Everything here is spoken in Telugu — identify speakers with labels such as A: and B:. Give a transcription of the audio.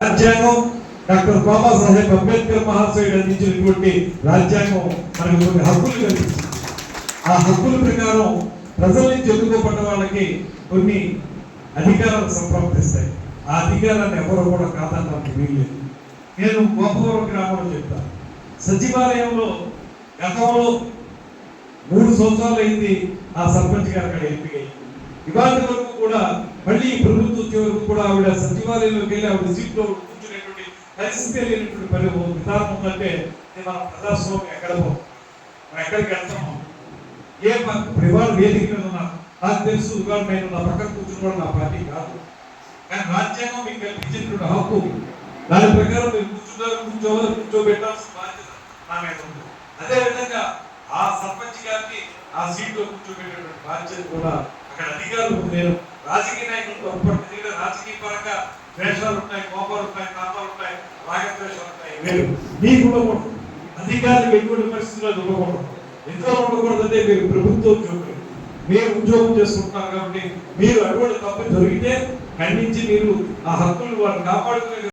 A: రాజ్యాంగం డాక్టర్ బాబాసాహెబ్ అంబేద్కర్ మహాశయుడు అందించినటువంటి రాజ్యాంగం మనకు కొన్ని హక్కులు కల్పించింది ఆ హక్కుల ప్రకారం ప్రజల నుంచి ఎన్నుకోబడ్డ వాళ్ళకి కొన్ని అధికారాలు సంప్రాప్తిస్తాయి ఆ అధికారాన్ని ఎవరు కూడా కాదనడానికి వీల్లేదు. నేను గోపవరం గ్రామంలో చెప్తాను. సచివాలయంలో గతంలో మూడు సంవత్సరాలు అయింది ఆ సర్పంచ్ గారు అక్కడ ఎంపిక అయింది. ఇవాళ వరకు కూడా మళ్ళీ ప్రభుత్వ ప్రభుత్వం వచ్చే వరకు కూడా ఆవిడ సచివాలయంలోకి వెళ్ళి ఆవిడ సీట్లో కూర్చునేటువంటి పరిస్థితి లేనటువంటి పని విధానం ఉందంటే ఇది మన ప్రజాస్వామ్యం ఎక్కడ పోతుంది? మనం ఎక్కడికి వెళ్తాము ఏ ఇవాళ వేదిక మీద ఉన్నా నాకు తెలుసు ఇవాళ నేను నా పక్కన కూర్చుని కూడా నా పార్టీ కాదు. కానీ రాజ్యాంగం మీకు కల్పించినటువంటి హక్కు దాని ప్రకారం మీరు కూర్చున్నారు కూర్చోవాలి కూర్చోబెట్టాల్సిన బాధ్యత నా మీద ఉంది. అదేవిధంగా ఆ సర్పంచ్ గారిని ఆ సీట్లో కూర్చోబెట్టేటువంటి బాధ్యత కూడా అక్కడ అధికారులు నేను రాజకీయ నాయకులు అప్పటి రాజకీయ పరంగా ద్వేషాలు ఉంటాయి కోపాలు ఉంటాయి కాపాలు ఉంటాయి రాగద్వేషాలు ఉంటాయి వేరు మీకు ఉండకూడదు అధికారులకు ఎటువంటి పరిస్థితుల్లో అది ఉండకూడదు ఎందులో ఉండకూడదంటే మీరు ప్రభుత్వ ఉద్యోగులు. మీరు ఉద్యోగం చేసుకుంటున్నారు కాబట్టి మీరు అటువంటి తప్పు జరిగితే ఖండించి మీరు ఆ హక్కులు వారు కాపాడుకునే